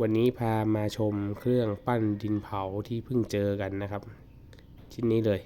วันนี้พามาชมเครื่องปั้นดินเผาที่เพิ่งเจอกันนะครับ ชิ้นนี้เลย